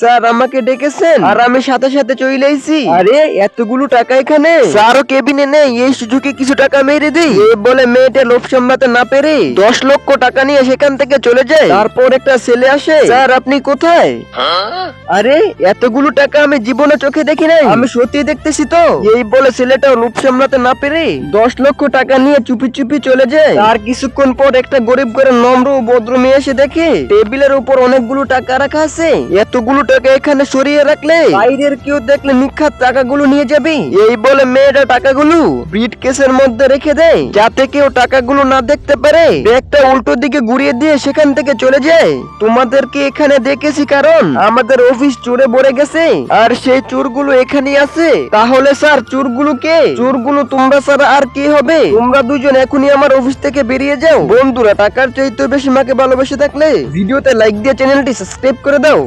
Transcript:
Sir আমাকে ডেকেছেন। আর আমি সাথে সাথে চলে আইছি। আরে এতগুলো টাকা এখানে? স্যারও কেবিনে নেই এই সুযোগে কিছু টাকা মেরে দিই। এই বলে মেয়েটা লোভ সামলাতে না পেরে দশ লক্ষ টাকা নিয়ে সেখান থেকে চলে যায়। তারপর একটা ছেলে আসে। স্যার আপনি কোথায়? আরে এতগুলো টাকা আমি জীবনে চোখে দেখি নাই। আমি সত্যি দেখতেছি তো। এই বলে ছেলেটা লোভ সামলাতে না পেরে দশ লক্ষ টাকা নিয়ে চুপি চুপি চলে যায়। তার কিছুক্ষণ পর একটা গরিব করে নম্র ও ভদ্র মেয়ে এসে দেখে টেবিলের উপর অনেকগুলো টাকা রাখা আছে। এতগুলো টাকা এখানে সরিয়ে রাখলে বাইরের কেউ দেখলে নিখাত টাকাগুলো নিয়ে যাবে। এই বলে মেয়েটা টাকাগুলো ব্রিড কেসের মধ্যে রেখে দেয়। যাতে কেউ টাকাগুলো না দেখতে পারে। ব্যাগটা উল্টো দিকে ঘুরিয়ে দিয়ে সেখান থেকে চলে যায়। তোমাদেরকে এখানে দেখেছি কারণ আমাদের অফিস চোরে ভরে গেছে। আর সেই চোরগুলো এখানে আছে। তাহলে স্যার, চোরগুলো কে? চোরগুলো তোমরা স্যার আর কি হবে? তোমরা দুজন এখনই আমার অফিস থেকে বেরিয়ে যাও। বন্ধুরা, টাকার চাইতে বেশি মাকে ভালোবেসে থাকলে ভিডিওতে লাইক দিয়ে চ্যানেলটি সাবস্ক্রাইব করে দাও।